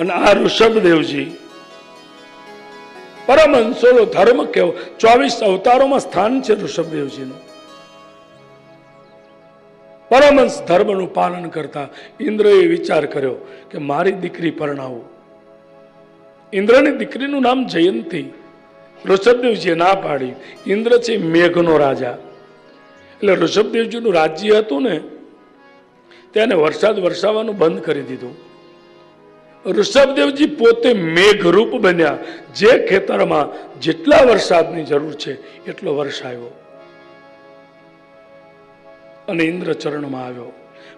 અને આ ઋષભદેવજી પરમહંસોનો ધર્મ કેવો? ચોવીસ અવતારોમાં સ્થાન છે ઋષભદેવજીનું પરમહંસ ધર્મનું પાલન કરતા ઇન્દ્રએ વિચાર કર્યો કે મારી દીકરી પરણાવું. ઇન્દ્રની દીકરીનું નામ જયંતી. ઋષભદેવજીએ ના પાડી. ઇન્દ્ર છે મેઘનો રાજા. એટલે ઋષભદેવજીનું રાજ્ય હતું ને, તેને વરસાદ વરસાવવાનું બંધ કરી દીધું. ઋષભદેવજી પોતે મેઘરૂપ બન્યા. જે ખેતરમાં જેટલા વરસાદની જરૂર છે, એટલો વર્ષ આવ્યો. અને ઇન્દ્ર ચરણમાં આવ્યો.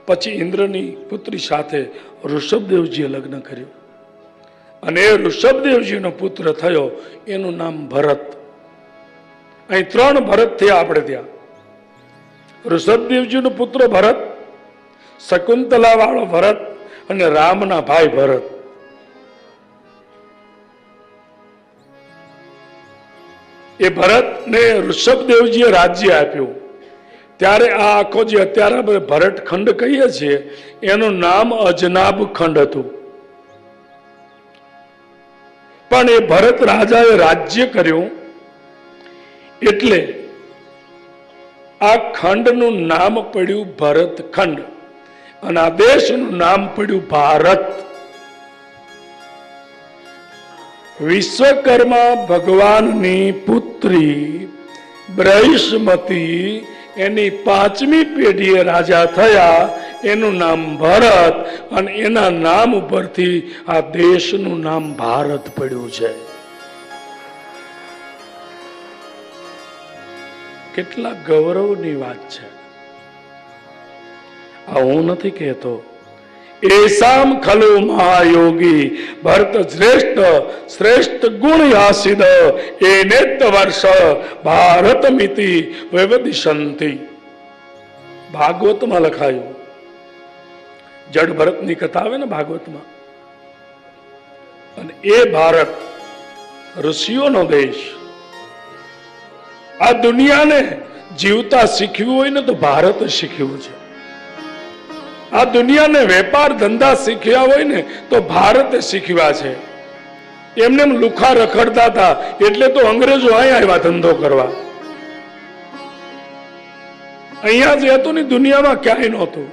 પછી ઇન્દ્રની પુત્રી સાથે ઋષભદેવજીએ લગ્ન કર્યું. અને એ ઋષભદેવજીનો પુત્ર થયો, એનું નામ ભરત. અહીં ત્રણ ભરત થયા આપણે ત્યાં. ઋષભદેવજીનો પુત્ર ભરત શકુંતલા વાળો ભરત અને રામના ભાઈ ભરત. એ ભરતને ઋષભદેવજીએ રાજ્ય આપ્યું. ત્યારે આ આખો જે અત્યારે આપણે ભરતખંડ કહીએ છીએ, એનું નામ અજનાબ ખંડ હતું. પણ એ ભરત રાજાએ રાજ્ય કર્યું એટલે આ ખંડનું નામ પડ્યું ભરતખંડ અને આ દેશનું નામ પડ્યું ભારત. વિશ્વકર્મા ભગવાનની પુત્રી બ્રહિષ્મતી, એની પાંચમી પેઢીએ રાજા થયા. એનું નામ ભરત અને એના નામ ઉપરથી આ દેશનું નામ ભારત પડ્યું છે. કેટલા ગૌરવની વાત છે. આ હું નથી કહેતો. એસામ ખલુ મહાયોગી. ભરત શ્રેષ્ઠ શ્રેષ્ઠ ગુણ યાસિદ એ નેત વર્ષ ભારત મિતિ વૈવદિશંતિ ભાગવતમાં લખાયું. જડ ભરતની કથા આવે ને ભાગવતમાં. અને એ ભારત ઋષિઓનો દેશ. આ દુનિયાને જીવતા શીખ્યું હોય ને તો ભારત શીખ્યું છે. આ દુનિયાને વેપાર ધંધા શીખ્યા હોય ને તો ભારતે શીખ્યા છે. એમને એમ લુખા રખડતા હતા, એટલે તો અંગ્રેજો અહીં આવ્યા ધંધો કરવા. અહીંયા જે હતું ને દુનિયામાં ક્યાંય નહોતું.